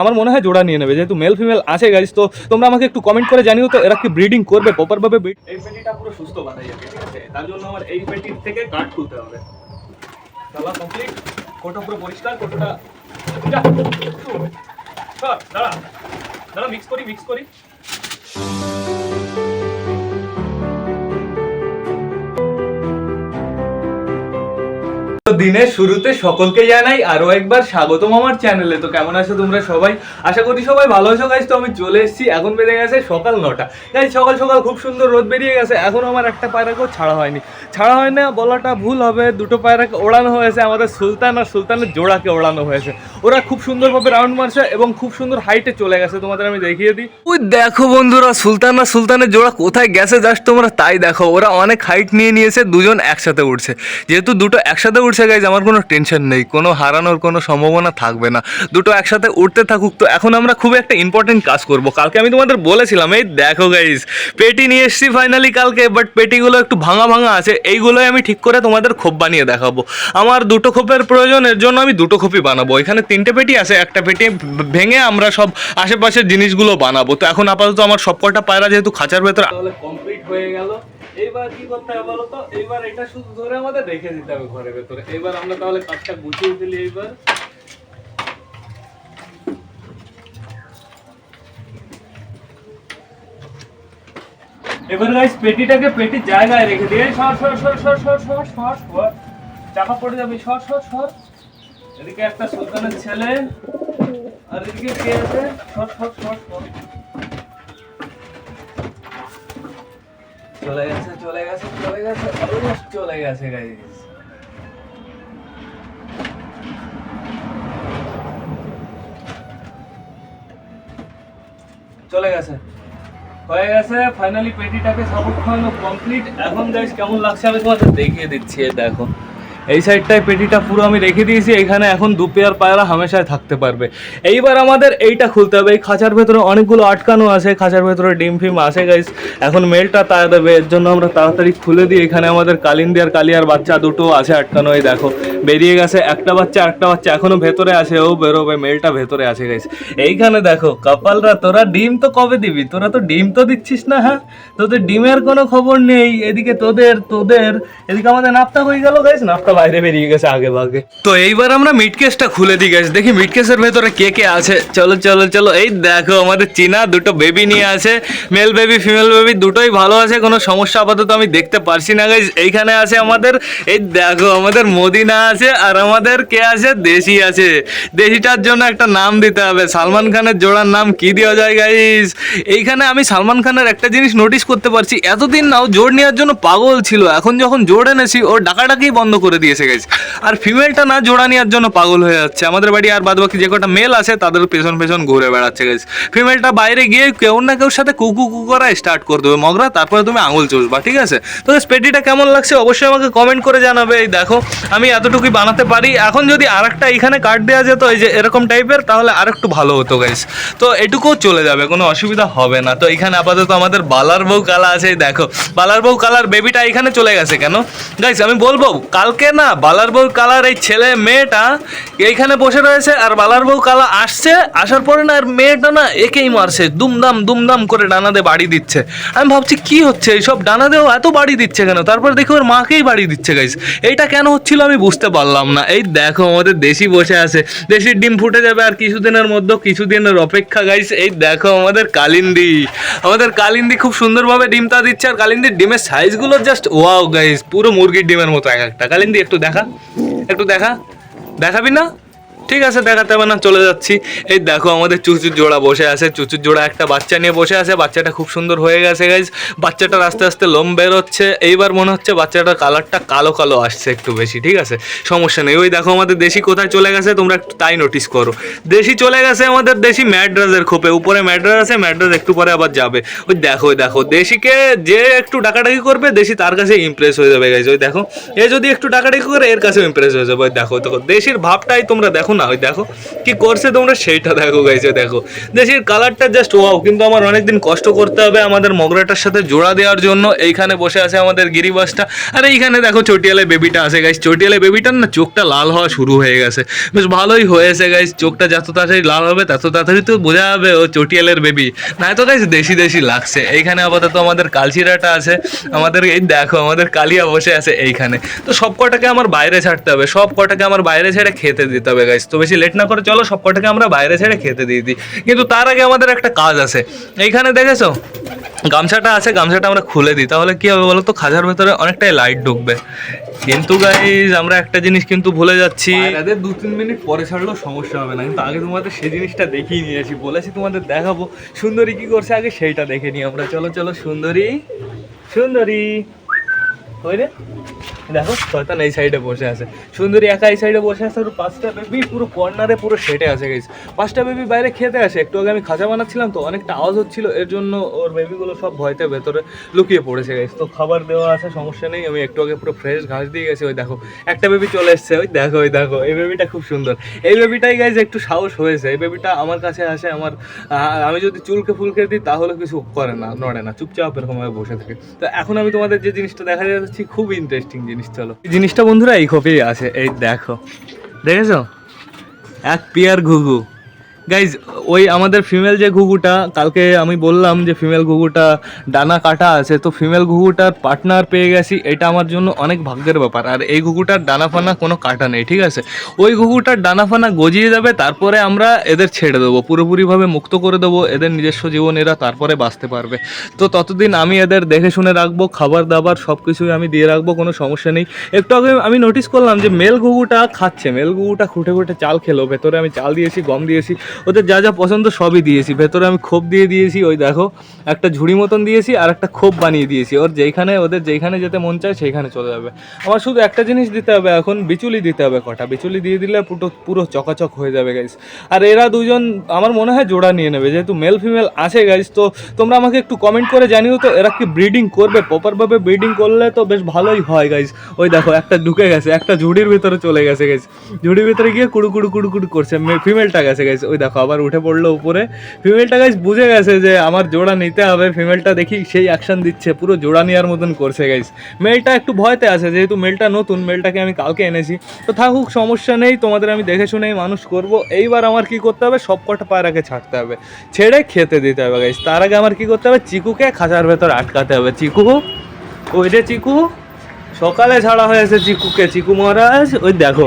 আমার মনে হয় জোড়া নিয়ে নেবে। যেহেতু মেল ফিমেল আছে গাইজ তো তোমরা আমাকে একটু কমেন্ট করে জানিও তো এরা কি ব্রিডিং করবে প্রপারভাবে এই পেটিটা পুরো সুস্থ বাঁধা যাবে ঠিক আছে? তার জন্য আমার এই পেটির থেকে কাট খুলতে হবে। তালা কমপ্লিট কোটো পুরো পরিষ্কার কোটোটা যা, সর, দাঁড়া দাঁড়া মিক্স করি মিক্স করি। তো দিনের শুরুতে সকলকে জানাই আরও একবার স্বাগতম আমার চ্যানেলে। তো কেমন আছো তোমরা সবাই? আশা করি সবাই ভালো আছো গাইজ তো আমি চলে এসেছি, এখন বেড়ে গেছে সকাল নটা। গাইজ সকাল সকাল খুব সুন্দর রোদ বেরিয়ে গেছে। এখন আমার একটা পায়রাকেও ছাড়া হয়নি। ছাড়া হয় না, বলাটা ভুল হবে। দুটো পায়রাকে ওড়ানো হয়েছে, আমাদের সুলতান আর সুলতানের জোড়াকে ওড়ানো হয়েছে। ওরা খুব সুন্দরভাবে রাউন্ড মারছে এবং খুব সুন্দর হাইটে চলে গেছে। তোমাদের আমি দেখিয়ে দিই। ওই দেখো বন্ধুরা, সুলতান আর সুলতানের জোড়া কোথায় গেছে? জাস্ট তোমরা তাই দেখো। ওরা অনেক হাইট নিয়ে নিয়েছে, দুজন একসাথে উঠছে যেহেতু দুটো একসাথে উঠছে গাইজ আমার কোনো টেনশন নেই, কোনো হারানোর কোনো সম্ভাবনা থাকবে না। দুটো একসাথে উঠতে থাকুক। তো এখন আমরা খুব একটা ইম্পর্টেন্ট কাজ করব। কালকে আমি তোমাদের বলেছিলাম, এই দেখো গাইজ পেটি নিয়ে এসেছি ফাইনালি কালকে বাট পেটিগুলো একটু ভাঙা ভাঙা আছে, এইগুলোই আমি ঠিক করে তোমাদের খোপ বানিয়ে দেখাবো। আমার দুটো খোপের প্রয়োজন, এর জন্য আমি দুটো খোপই বানাবো। এখানে তিনটে পেটি আছে, একটা পেটি ভেঙে আমরা সব আশেপাশের জিনিসগুলো বানাবো। তো এখন আপাতত আমার সবকটা পায়রা যেহেতু খাঁচার ভেতরে কমপ্লিট হয়ে গেল। এইবার কি করতে হবে এইবার এটা শুধু ধরে আমাদের রেখে দিতে হবে ঘরের ভেতরে এইবার আমরা তাহলে কাজটা গুছিয়ে ফেলি এইবার এবার গাইস পেটিটাকে পেটির জায়গায় রেখে দিয়ে সর সর সর সর সর সর সর সর চাপা পড়ে যাবে সর সর সর এদিকে একটা সুলতানের ছেলে আর এদিকে কে আছে সর সর সর সর চলে গেছে চলে গেছে চলে গেছে অলমোস্ট চলে গেছে চলে গেছে। হয়ে গেছে ফাইনালি পেটিটাকে সাপোর্ট করানো কমপ্লিট এখন গাইস কেমন লাগছে আমি তোমাদের দেখিয়ে দিচ্ছি দেখো। এই সাইডটায় পেটিটা পুরো আমি রেখে দিয়েছি এখানে এখন দু পেয়ার পায়রা হামেশায় থাকতে পারবে। এইবার আমাদের এইটা খুলতে হবে, এই খাঁচার ভেতরে অনেকগুলো আটকানো আছে, খাঁচার ভেতরে ডিম ফিম আছে গাইস এখন মেলটা তাড়া দেবে, এর জন্য আমরা তাড়াতাড়ি খুলে দিই, এখানে আমাদের কালিন্দি আর কালিয়ার বাচ্চা দুটো আছে আটকানো, এই দেখো। বেরিয়ে গেছে একটা বাচ্চা একটা বাচ্চা এখনও ভেতরে আছে, ও বেরোবে, মেলটা ভেতরে আছে গাইস এইখানে দেখো, কপালরা, তোরা ডিম তো কবে দিবি? তোরা তো ডিম তো দিচ্ছিস না হ্যাঁ? তোদের ডিমের কোনো খবর নেই, এদিকে তোদের তোদের, এদিকে আমাদের নাপতা হয়ে গেল গাইস নাপতা বাইরে বেরিয়ে গেছে আগে ভাগে। তো এইবার আমরা মিট কেসটা খুলে দিই গাইস দেখি মিট কেসের ভেতরে কে কে আছে। চলো চলো চলো। এই দেখো, আমাদের চীনা দুটো বেবি নিয়ে আছে। মেল বেবি ফিমেল বেবি দুটোই ভালো আছে, কোনো সমস্যা আপাতত আমি দেখতে পারছি না গাইস এইখানে আছে আমাদের, এই দেখো, আমাদের মদিনা আছে, আর আমাদের কে আছে? দেশি আছে। দেশিটার জন্য একটা নাম দিতে হবে। সালমান খানের জোড়ার নাম কি দেওয়া যায় গাইস এইখানে আমি সালমান খানের একটা জিনিস নোটিস করতে পারছি। এতদিন না ও জোর নেওয়ার জন্য পাগল ছিল। এখন যখন জোর এনেছি ও ডাকাডাকি বন্ধ করে দিয়েছে গেছে আর ফিমেলটা না জোড়া নেওয়ার জন্য পাগল হয়ে যাচ্ছে। আমাদের বাড়ি আর বাদবাকি যে কটা মেল আছে, তাদের পেছন পেছন ঘুরে বেড়াচ্ছে গেছে ফিমেলটা বাইরে গিয়ে কেউ না কেউ সাথে কুকু কু করা স্টার্ট করে দেবে, মগরা। তারপরে তুমি আঙুল চুষবা, ঠিক আছে? তো স্পেটিটা কেমন লাগছে অবশ্যই আমাকে কমেন্ট করে জানাবে। এই দেখো, আমি এতটুকুই বানাতে পারি। এখন যদি আরেকটা এখানে কাট দেওয়া যেত, এই যে এরকম টাইপের তাহলে আরেকটু ভালো হতো গাইস তো এটুকুও চলে যাবে, কোনো অসুবিধা হবে না। তো এখানে আপাতত আমাদের বালার বউ কালা আছে দেখো। বালার বউ কালার বেবিটা এখানে চলে গেছে কেন? গাইস আমি বলব, কালকে না, বালার বউ কালার এই ছেলে মেয়েটা এইখানে বসে রয়েছে আর বালার বউ কালা আসছে, আসার পরে না আর মেয়েটা না একেই মারছে, দুমদাম দুমদাম করে ডানা দিয়ে বাড়ি দিচ্ছে। আমি ভাবছি, কি হচ্ছে? এইসব ডানা দেও এত বাড়ি দিচ্ছে কেন? তারপর দেখি ওর মাকেই বাড়ি দিচ্ছে গাইস এইটা কেন হচ্ছিল আমি বুঝতে পারলাম না। এই দেখো, আমাদের দেশি বসে আছে। দেশির ডিম ফুটে যাবে আর কিছুদিনের মধ্যে, কিছুদিনের অপেক্ষা গাইস এই দেখো, আমাদের কালিন্দি। আমাদের কালিন্দি খুব সুন্দরভাবে ডিমটা দিচ্ছে, আর কালিন্দির ডিমের সাইজগুলো জাস্ট ওয়াও গাইস পুরো মুরগির ডিমের মতো এক একটা। কালিন্দি একটু দেখা একটু দেখা। দেখাবি না? ঠিক আছে, দেখাতে হবে না, চলে যাচ্ছি। এই দেখো, আমাদের চুচুর জোড়া বসে আছে। চুচুর জোড়া একটা বাচ্চা নিয়ে বসে আছে। বাচ্চাটা খুব সুন্দর হয়ে গেছে গাইজ বাচ্চাটার আস্তে আস্তে লোম বেরোচ্ছে। এইবার মনে হচ্ছে বাচ্চাটার কালারটা কালো কালো আসছে একটু বেশি, ঠিক আছে? সমস্যা নেই। ওই দেখো, আমাদের দেশি কোথায় চলে গেছে, তোমরা একটু তাই নোটিস করো। দেশি চলে গেছে আমাদের দেশি ম্যাড্রাসের খোপে। উপরে ম্যাড্রাস আছে, ম্যাড্রাস একটু পরে আবার যাবে। ওই দেখো ওই দেখো, দেশিকে যে একটু ডাকাডাকি করবে, দেশি তার কাছে ইমপ্রেস হয়ে যাবে গাইজ ওই দেখো, এ যদি একটু ডাকাডাকি করে, এর কাছে ইমপ্রেস হয়ে যাবে। ওই দেখো দেখো, দেশির ভাবটাই তোমরা দেখো না, ওই দেখো, কি করছে তোমরা? সেইটা দেখো গাইছে দেখো। দেশির কালারটা জাস্ট ওয়াও কিন্তু আমার অনেকদিন কষ্ট করতে হবে আমাদের মগরাটার সাথে জোড়া দেওয়ার জন্য। এইখানে বসে আছে আমাদের গিরিবাসটা। আর এইখানে দেখো, চটিয়ালে বেবিটা আছে গাইস চটিয়ালে বেবিটার না চোখটা লাল হওয়া শুরু হয়ে গেছে। বেশ ভালোই হয়েছে গাইস চোখটা যত তাড়াতাড়ি লাল হবে, তত তাড়াতাড়ি তো বোঝা যাবে ও চটিয়ালের বেবি না তো গাইস দেশি দেশি লাগছে। এইখানে আপাতত আমাদের কালচিরাটা আছে। আমাদের এই দেখো, আমাদের কালিয়া বসে আছে এইখানে। তো সব কটাকে আমার বাইরে ছাড়তে হবে। সব কটাকে আমার বাইরে ছেড়ে খেতে দিতে হবে গাইস তো বেশি লেট না করে চলো সব কটাকে আমরা বাইরে ছেড়ে খেতে দিয়ে দিই। কিন্তু তার আগে আমাদের একটা কাজ আছে। এইখানে দেখেছ? গামছাটা আছে, গামছাটা আমরা খুলে দিই। তাহলে কি হবে বলো তো খাঁচার ভেতরে অনেকটাই লাইট ঢুকবে। কিন্তু গাইজ আমরা একটা জিনিস কিন্তু ভুলে যাচ্ছি। এদের দু তিন মিনিট পরে ছাড়লেও সমস্যা হবে না। কিন্তু আগে তোমাদের সেই জিনিসটা দেখিয়ে নিয়েছি, বলেছি তোমাদের দেখাবো। সুন্দরী কি করছে? আগে সেইটা দেখে নিই আমরা। চলো চলো, সুন্দরী। সুন্দরী। ওই রে। দেখো, শয়তান এই সাইডে বসে আছে। সুন্দরী একা এই সাইডে বসে আছে আর পাঁচটা বেবি পুরো কর্নারে পুরো সেটে আছে গেছে পাঁচটা বেবি বাইরে খেতে আসে। একটু আগে আমি খাঁচা বানাচ্ছিলাম তো, অনেকটা আওয়াজ হচ্ছিল, এর জন্য ওর বেবিগুলো সব ভয়তে ভেতরে লুকিয়ে পড়েছে গেছে তো খাবার দেওয়া আছে, সমস্যা নেই। আমি একটু আগে পুরো ফ্রেশ ঘাস দিয়ে গেছি, ওই দেখো। একটা বেবি চলে এসছে, ওই দেখো ওই দেখো। এই বেবিটা খুব সুন্দর। এই বেবিটাই গাইজ একটু সাহস হয়েছে। এই বেবিটা আমার কাছে আসে, আমার আমি যদি চুলকে ফুলকে দিই, তাহলে কিছু করে না, নড়ে না। চুপচাপ এরকম ভাবে বসে থাকে। তো এখন আমি তোমাদের যে জিনিসটা দেখা যাচ্ছি খুব ইন্টারেস্টিং জিনিস, চলো। এই জিনিসটা বন্ধুরা এই খোপেই আছে, এই দেখো। দেখেছ? এক পিয়ার ঘুঘু। গাইজ ওই আমাদের ফিমেল যে ঘুঘুটা, কালকে আমি বললাম যে ফিমেল ঘুঘুটা ডানা কাটা আছে, তো ফিমেল ঘুঘুটার পার্টনার পেয়ে গেছি, এটা আমার জন্য অনেক ভাগ্যের ব্যাপার। আর এই ঘুঘুটার ডানা ফানা কোনো কাটা নেই, ঠিক আছে? ওই ঘুঘুটার ডানা ফানা গজিয়ে যাবে, তারপরে আমরা এদের ছেড়ে দেবো, পুরোপুরিভাবে মুক্ত করে দেবো, এদের নিজস্ব জীবন এরা তারপরে বাঁচতে পারবে। তো ততদিন আমি এদের দেখে শুনে রাখব, খাবার দাবার সব কিছুই আমি দিয়ে রাখব, কোনো সমস্যা নেই। একটু আগে আমি নোটিস করলাম যে মেল ঘুঘুটা খাচ্ছে মেল ঘুঘুটা খুঁটে খুঁটে চাল খেলো, ভেতরে আমি চাল দিয়েছি, গম দিয়েছি ওদের যা যা পছন্দ সবই দিয়েছি। ভেতরে আমি খোপ দিয়ে দিয়েছি, ওই দেখো, একটা ঝুড়ি মতন দিয়েছি আর একটা খোপ বানিয়ে দিয়েছি। ওর যেইখানে, ওদের যেইখানে যেতে মন চায় সেইখানে চলে যাবে। আমার শুধু একটা জিনিস দিতে হবে এখন, বিচুলি দিতে হবে কটা। বিচুলি দিয়ে দিলে পুরো পুরো চকাচক হয়ে যাবে গাইস আর এরা দুজন, আমার মনে হয় জোড়া নিয়ে নেবে। যেহেতু মেল ফিমেল আছে গাইস তো তোমরা আমাকে একটু কমেন্ট করে জানিও তো, এরা কি ব্রিডিং করবে? প্রপারভাবে ব্রিডিং করলে তো বেশ ভালোই হয় গাইস ওই দেখো, একটা ঢুকে গেছে, একটা ঝুড়ির ভিতরে চলে গেছে গাইস ঝুড়ির ভিতরে গিয়ে কুড়ু কুড়ু কুড়ু কুড়ু করছে। ফিমেলটা গেছে গাইস ওই দেখো, আবার উঠে পড়ল উপরে। ফিমেলটা গাইস বুঝে গেছে যে আমার জোড়া নিতে হবে। ফিমেলটা দেখি সেই অ্যাকশন দিচ্ছে, পুরো জোড়া নেওয়ার মতন করছে গাইস মেলটা একটু ভয়তে আছে, যেহেতু মেলটা নতুন মেলটাকে আমি কালকে এনেছি। তো থাকুক, সমস্যা নেই, তোমাদের আমি দেখে শুনেই মানুষ করব। এইবার আমার কি করতে হবে? সব কটা পায়রাকে ছাড়তে হবে। ছেড়ে খেতে দিতে হবে গাইস তার আগে আমার কি করতে হবে? চিকুকে খাঁচার ভেতর আটকাতে হবে। চিকু, ওই রে চিকু, সকালে ছাড়া হয়েছে চিকুকে। চিকু মহারাজ, ওই দেখো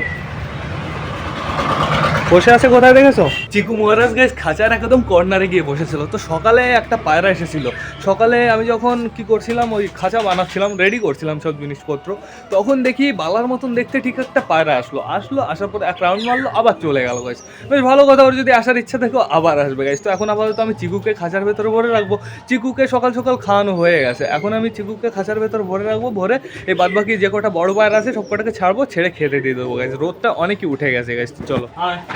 বসে আছে কোথায় দেখেছ? চিকু মহারাজ গাইস খাঁচার একদম কর্নারে গিয়ে বসেছিল। তো সকালে একটা পায়রা এসেছিল। সকালে আমি যখন কি করছিলাম ওই খাঁচা বানাচ্ছিলাম রেডি করছিলাম সব জিনিসপত্র তখন দেখি বালার মতন দেখতে ঠিক একটা পায়রা আসলো। আসলো আসার পর এক রাউন্ড মারলো আবার চলে গেল গাইস বেশ ভালো কথা ওর যদি আসার ইচ্ছা থাকে আবার আসবে গাইস তো এখন আপাতত আমি চিকুকে খাঁচার ভেতরে ভরে রাখব। চিকুকে সকাল সকাল খাওয়ানো হয়ে গেছে। এখন আমি চিকুকে খাঁচার ভেতর ভরে রাখব ভরে এই বাদবাকি যে কটা বড় পায়রা আছে সব কটাকে ছাড়বো ছেড়ে খেতে দিয়ে দেবো গাইস রোদটা অনেকই উঠে গেছে গাইস চলো।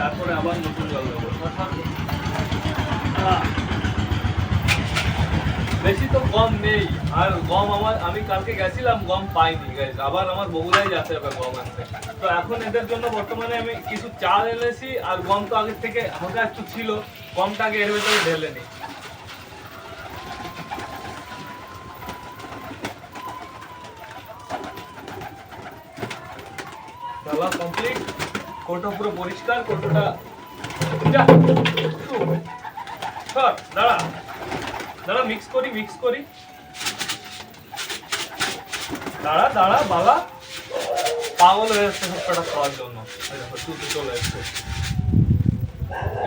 তারপরে আবার নতুন জল দেবো। বেশি তো গম নেই। আর গম আমার, আমি কালকে গেছিলাম, গম পাইনি গেছে আবার আমার বগুড়ায় যেতে হবে গম আনতে। তো এখন এদের জন্য বর্তমানে আমি কিছু চাল এনেছি, আর গম তো আগের থেকে হালকা একটু ছিল। গমটা আগে এর ভেতরে ঢেলে নিই ডালা কমপ্লিট কোটো পুরো পরিষ্কার কোটোটা দাঁড়া। দাঁড়া মিক্স করি মিক্স করি। দাঁড়া দাঁড়া, বাবা। পাগল হয়ে যাচ্ছে সবকটা খাওয়ার জন্য। চলে এসছে।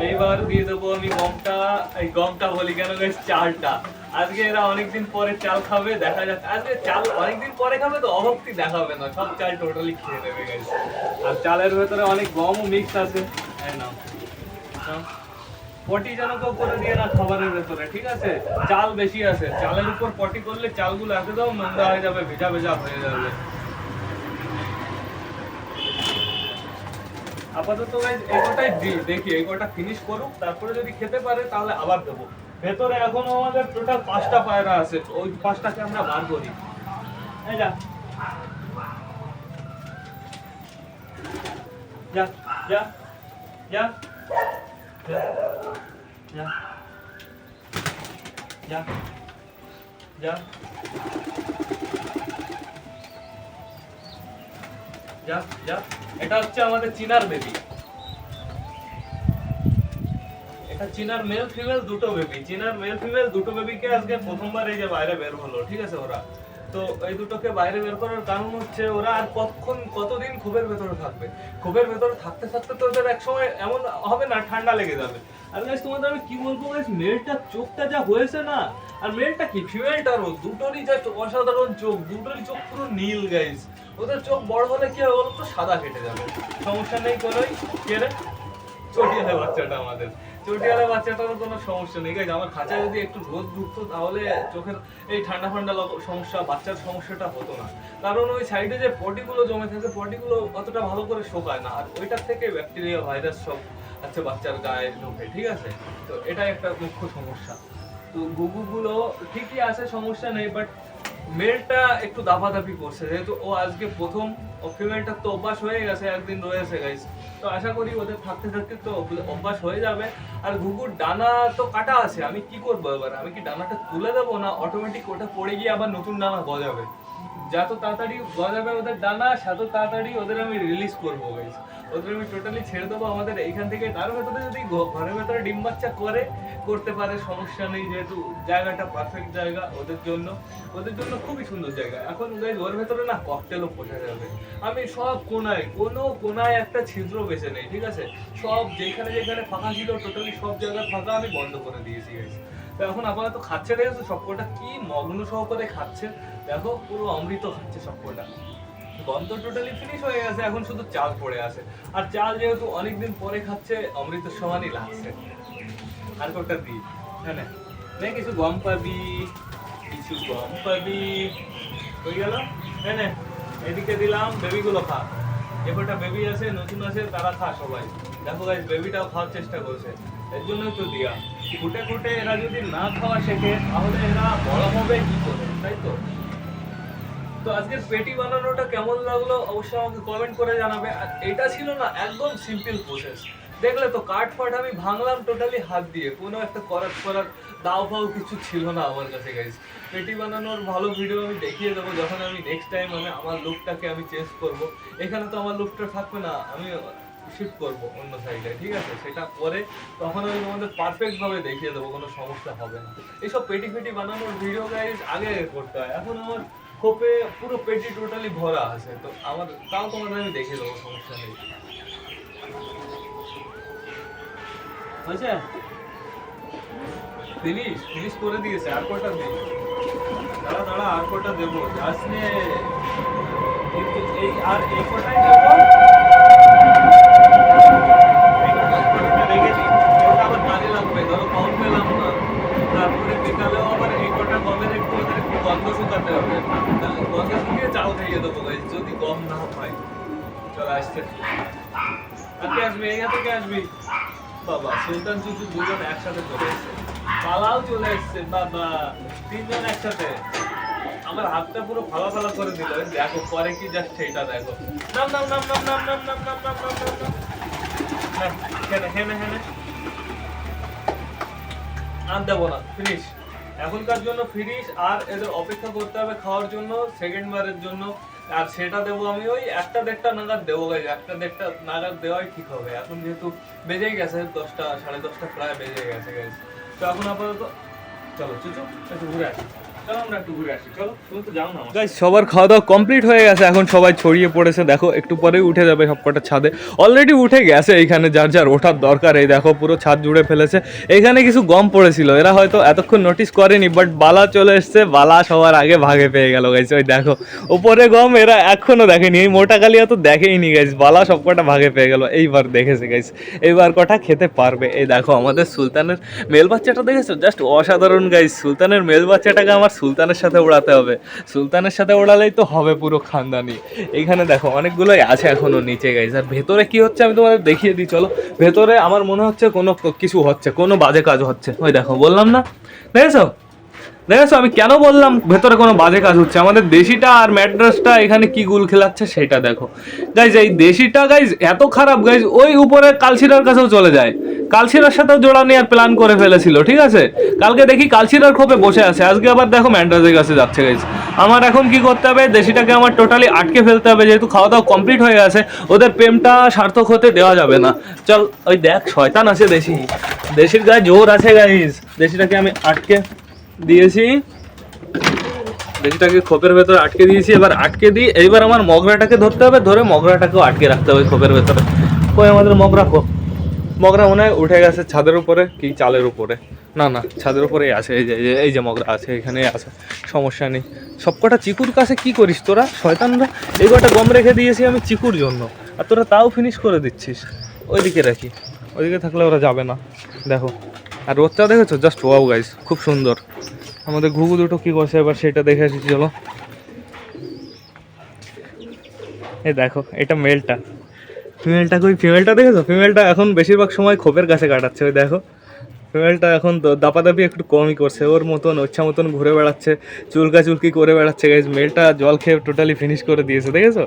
এইবার দিয়ে দেবো আমি গমটা। এই গমটা বলি কেন চালটা। আজকে এরা অনেকদিন পরে চাল খাবে, দেখা যাক। আজকে চাল অনেকদিন পরে খাবে তো অভক্তি দেখাবে না, সব চাল টোটালি খেয়ে নেবে আর চালের ভেতরে অনেক গমও মিক্স আছে। পটি যেন কেউ করে দিয়ে না খাবারের ভেতরে, ঠিক আছে? চাল বেশি আছে। চালের উপর পটি করলে চালগুলো একদম নোংরা হয়ে যাবে, ভেজা ভেজা হয়ে যাবে। আপাতত এই কটাই দেখি, এই কটা ফিনিশ করুক, তারপরে যদি খেতে পারে তাহলে আবার দেবো। ভেতরে এখনও আমাদের টোটাল পাঁচটা পায়রা আছে, ওই পাঁচটাকে আমরা বার করি। এটা হচ্ছে আমাদের চিনার বেবি এটা চিনার মেল ফিমেল দুটো বেবি চিনার মেল ফিমেল দুটো বেবিকে আজকে প্রথমবার এই যে বাইরে বের হলো, ঠিক আছে ওরা? তো এই দুটোকে বাইরে বের করার কারণ হচ্ছে ওরা আর কতক্ষণ, কতদিন খোপের ভেতরে থাকবে? খোপের ভেতরে থাকতে থাকতে তো ওদের এক সময় এমন হবে না, ঠান্ডা লেগে যাবে। আর তোমাদের আমি কি বলব চোখটা যা হয়েছে না, আর মেলটা কি? ফিমেলটারও দুটোরই জাস্ট অসাধারণ চোখ, দুটোরই চোখ পুরো নীল গাইস ওদের চোখ বড় হলে কি হবে বলতো? সাদা কেটে যাবে। সমস্যা নেই কোনোই কে রে চটিয়ালে বাচ্চাটা আমাদের। চটিয়ালে বাচ্চাটারও কোনো সমস্যা নেই। গাইজ আমার খাঁচায় যদি একটু রোদ ঢুকতো, তাহলে চোখের এই ঠান্ডা ঠান্ডা সমস্যা, বাচ্চার সমস্যাটা হতো না। কারণ ওই সাইডে যে পটিগুলো জমে থাকে, পটিগুলো অতটা ভালো করে শোকায় না। আর ওইটার থেকে ব্যাকটেরিয়া ভাইরাস সব আচ্ছা বাচ্চার গায়ে ঢোকে, ঠিক আছে? তো এটাই একটা মুখ্য সমস্যা। তো গুগুগুলো ঠিকই আছে, সমস্যা নেই বাট মেলটা একটু দাপাদাপি করছে, যেহেতু ও আজকে প্রথম ও ফিমেলটা তো অভ্যাস হয়ে গেছে, একদিন রয়েছে গাইস তো আশা করি ওদের থাকতে থাকতে তো অভ্যাস হয়ে যাবে। আর ঘুঘুর ডানা তো কাটা আছে, আমি কি করব এবার? আমি কি ডানাটা তুলে দেবো না অটোমেটিক ওটা পড়ে গিয়ে আবার নতুন ডানা গজাবে? যত তাড়াতাড়ি গজাবে ওদের ডানা তত তাড়াতাড়ি ওদের আমি রিলিজ করব গাইস ওদের আমি টোটালি ছেড়ে দেবো আমাদের। এইখান থেকে তার ভেতরে যদি ঘরের ভেতরে ডিম বাচ্চা করে, করতে পারে, সমস্যা নেই যেহেতু জায়গাটা পারফেক্ট জায়গা ওদের জন্য। ওদের জন্য খুবই সুন্দর জায়গা। এখন গাইস ওর ভেতরে না ককটেলও পোষা যাবে। আমি সব কোনায়, কোনো কোনায় একটা ছিদ্র বেছে নেই, ঠিক আছে? সব যেখানে যেখানে ফাঁকা ছিল টোটালি সব জায়গায় ফাঁকা আমি বন্ধ করে দিয়েছি গাইস তো এখন আপাতত খাচ্ছে, দেখেছ? সবকটা কি মগ্ন সহকারে খাচ্ছে? দেখো, পুরো অমৃত খাচ্ছে সবকটা। গন্ধ টোটালি ফিনিশ হয়ে গেছে, এখন শুধু চাল পড়ে আছে। আর চাল যেহেতু অনেকদিন পরে খাচ্ছে, অমৃত সমানই লাগছে। আর কোটা দি হ্যাঁ না? কিছু গম পাবি, কিছু গম পাবি। হয়ে গেল হ্যাঁ এদিকে দিলাম বেবিগুলো খা। যে কটা বেবি আছে, নতুন আছে, তারা খা সবাই। দেখো গাইস বেবিটাও খাওয়ার চেষ্টা করছে। এর জন্যই তো দিয়া। খুঁটে খুঁটে এরা যদি না খাওয়া শেখে, তাহলে এরা বড় হবে কি করে, তাই তো? তো আজকের পেটি বানানোটা কেমন লাগল অবশ্যই আমাকে কমেন্ট করে জানাবে। আর এটা ছিল না, একদম সিম্পল প্রসেস দেখলে তো কাঠ ফাট, আমি ভাঙলাম টোটালি হাত দিয়ে। কোনো একটা করার করার দাও ফাও কিছু ছিল না আমার কাছে গাইস পেটি বানানোর ভালো ভিডিও আমি দেখিয়ে দেবো, যখন আমি নেক্সট টাইম আমি আমার লুকটাকে আমি চেঞ্জ করব। এখানে তো আমার লুকটা থাকবে না, আমি শিফট করব অন্য সাইডে ঠিক আছে? সেটা পরে তখন আমি তোমাদের পারফেক্টভাবে দেখিয়ে দেবো, কোনো সমস্যা হবে না। এইসব পেটি ফেটি বানানোর ভিডিও গাইজ আগে করতে হয়। এখন আমার খোপে পুরো পেটি টোটালি ভরা আছে। তো আমার, তাও তোমাদের আমি দেখে দেবো, সমস্যা নেই। হয়েছে ফিনিশ ফিনিশ করে দিয়েছে, আর কটা দিই দাঁড়া দাঁড়া, আর কটা দেবো? আসলে এই আর এই কটাই দেবো এই কটা কটা রেখে দিই ওটা আবার কাজে লাগবে ধরো কম পেলাম না তারপরে বিকালেও আবার এই কটা গমের একটু ওদের একটু গন্ধ শুকাতে হবে তাহলে গন্ধ শুকিয়ে চাল খাইয়ে দেবো guys, যদি গম না পাই চলে আসছে আর কে আসবি এই হাতে আসবি বাবা সুলতান চুচু দুজন একসাথে চলে এসছে পালাও চলে এসছে বাবা তিনজন একসাথে আমার হাতটা পুরো ফালা ফালা করে দিল দেখো পরে কি জাস্ট সেইটা দেখো নাম নাম নাম নাম নাম নাম নাম নাম নাম নাম নাম নাম হেনে হেনে হেনে আর দেবো না ফিনিশ এখনকার জন্য ফিনিশ আর এদের অপেক্ষা করতে হবে খাওয়ার জন্য সেকেন্ড বারের জন্য। আর সেটা দেবো আমি ওই একটা দেড়টা নাগাদ দেবো গাইজ একটা দেড়টা নাগাদ দেওয়াই ঠিক হবে। এখন যেহেতু বেজে গেছে, দশটা, সাড়ে দশটা প্রায় বেজে গেছে গাইজ তো এখন আপাতত চলো, চুচু, একটু ঘুরে আসি। সবার খাওয়া দাওয়া কমপ্লিট হয়ে গেছে। এখন সবাই ছড়িয়ে পড়েছে। দেখো, একটু পরেই উঠে যাবে সবকটা ছাদে। অলরেডি উঠে গেছে এইখানে, যার যার ওঠার দরকার। এই দেখো, পুরো ছাদ জুড়ে ফেলেছে। এইখানে কিছু গম পড়েছিল। এরা হয়তো এতক্ষণ নোটিস করেনি বাট বালা চলে এসছে। বালা সবার আগে ভাগে পেয়ে গেল গাইস ওই দেখো, উপরে গম এরা এখনও দেখেনি। এই মোটা কালিয়া তো দেখেইনি গাইস বালা সবকটা ভাগে পেয়ে গেল। এইবার দেখেছে গাইস এইবার কটা খেতে পারবে। এই দেখো, আমাদের সুলতানের মেল বাচ্চাটা দেখেছ? জাস্ট অসাধারণ গাইস সুলতানের মেল বাচ্চাটাকে আমার সুলতানের সাথে উড়াতে হবে। সুলতানের সাথে ওড়ালেই তো হবে পুরো খানদানি। এখানে দেখো, অনেকগুলোই আছে এখনও নিচে গাইজ আর ভেতরে কি হচ্ছে আমি তোমাদের দেখিয়ে দিই, চলো। ভেতরে আমার মনে হচ্ছে কোনো কিছু হচ্ছে, কোনো বাজে কাজ হচ্ছে। ওই দেখো, বললাম না? দেখেছ? দেখেছ, আমি কেন বললাম ভেতরে কোনো বাজে কাজ হচ্ছে? আমাদের দেশিটা আর ম্যাড্রাসটা এখানে কি গুল খেলাচ্ছে সেটা দেখো। গাইজ এই দেশিটা গাইজ এত খারাপ গাইজ ওই উপরে কালশিরার কাছেও চলে যায়। কালশিরার সাথেও জোড়া নেওয়ার প্ল্যান করে ফেলেছিল, ঠিক আছে? কালকে দেখি কালশিরার খোপে বসে আছে। আজকে আবার দেখো ম্যান্ড্রাসের কাছে যাচ্ছে গাইজ আমার এখন কি করতে হবে? দেশিটাকে আমার টোটালি আটকে ফেলতে হবে, যেহেতু খাওয়া দাওয়া কমপ্লিট হয়ে গেছে। ওদের প্রেমটা সার্থক হতে দেওয়া যাবে না। চল, ওই দেখ, শয়তান আছে দেশি। দেশির গায়ে জোর আছে গাইজ দেশিটাকে আমি আটকে দিয়েছি। দেশটাকে খোপের ভেতরে আটকে দিয়েছি। এবার আটকে দিই। এইবার আমার মগরাটাকে ধরতে হবে। ধরে মগরাটাকেও আটকে রাখতে হবে খোপের ভেতরে। কই আমাদের মগরা খো মগরা মনে হয় উঠে গেছে ছাদের উপরে কি চালের উপরে? না না, ছাদের উপরেই আছে। এই যে, এই যে- এই যে মগরা আছে, এখানেই আছে। সমস্যা নেই। সবকটা চিকুর কাছে কি করিস তোরা? শয়তানরা, এই কটা গম রেখে দিয়েছি আমি চিকুর জন্য। আর তোরা তাও ফিনিশ করে দিচ্ছিস। ওইদিকে রাখি। ওইদিকে থাকলে ওরা যাবে না। দেখো। আর রোদটা দেখেছ? জাস্ট ওয়াও গাইস খুব সুন্দর। আমাদের ঘুঘু দুটো কী করছে? এবার সেটা দেখে আসি, চলো। এই দেখো, এটা মেলটা ফিমেলটা কই? ফিমেলটা দেখেছ? ফিমেলটা এখন বেশিরভাগ সময় খোপের কাছে কাটাচ্ছে, ওই দেখো। ফিমেলটা এখন দাপাদাপি একটু কমই করছে। ওর মতন ইচ্ছা মতন ঘুরে বেড়াচ্ছে চুলকা চুলকি করে বেড়াচ্ছে। গাইজ মেলটা জল খেয়ে টোটালি ফিনিশ করে দিয়েছে, দেখেছ?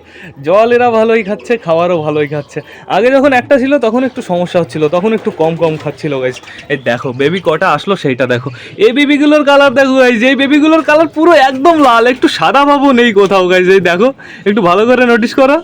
জল এরা ভালোই খাচ্ছে, খাবারও ভালোই খাচ্ছে। আগে যখন একটা ছিল, তখন একটু সমস্যা হচ্ছিল, তখন একটু কম কম খাচ্ছিল গাইজ এই দেখো বেবি কটা আসলো সেইটা দেখো। এই বেবিগুলোর কালার দেখো গাইজ এই বেবিগুলোর কালার পুরো একদম লাল, একটু সাদা ভাবও নেই কোথাও গাইজ এই দেখো, একটু ভালো করে নোটিস করো।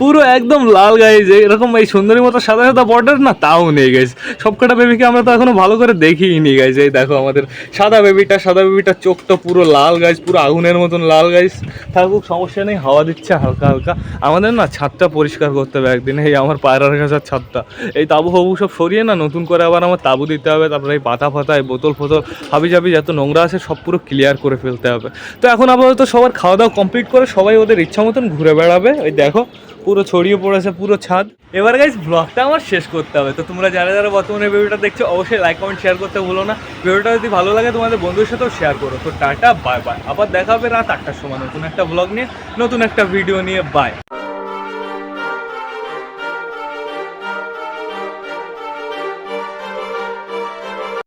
পুরো একদম লাল গাইজ এরকম এই সুন্দরী মতো সাদা সাদা বর্ডার না, তাও নেই গাইজ সবকটা বেবিকে আমরা তো এখনও ভালো করে দেখিনি গাইজ এই দেখো আমাদের সাদা বেবিটা সাদা বেবিটার চোখটা পুরো লাল গাইজ পুরো আগুনের মতন লাল গাইজ থাকুক সমস্যা নেই, হাওয়া দিচ্ছে হালকা হালকা। আমাদের না ছাদটা পরিষ্কার করতে হবে একদিন, এই আমার পায়রার কাছার ছাদটা। এই তাবু হবু সব সরিয়ে না, নতুন করে আবার আমার তাবু দিতে হবে, তারপরে এই পাতা ফাতা, এই বোতল ফোতল, হাবি জাবি যত নোংরা আছে সব পুরো ক্লিয়ার করে ফেলতে হবে। তো এখন আপাতত সবার খাওয়া দাওয়া কমপ্লিট করে সবাই ওদের ইচ্ছা মতন ঘুরে বেড়াবে। ওই দেখো পুরো ছড়িয়ে পড়েছে, পুরো ছাদ। এবার গাইজ ব্লগটা আমার শেষ করতে হবে। তো তোমরা যারা যারা বর্তমানে ভিডিওটা দেখছ, অবশ্যই লাইক কমেন্ট শেয়ার করতে ভুলো না। ভিডিওটা যদি ভালো লাগে, তোমাদের বন্ধুর সাথেও শেয়ার করো। তো টাটা বাই বাই আবার দেখা হবে রাত আটটার সময় নতুন একটা ব্লগ নিয়ে, নতুন একটা ভিডিও নিয়ে বাই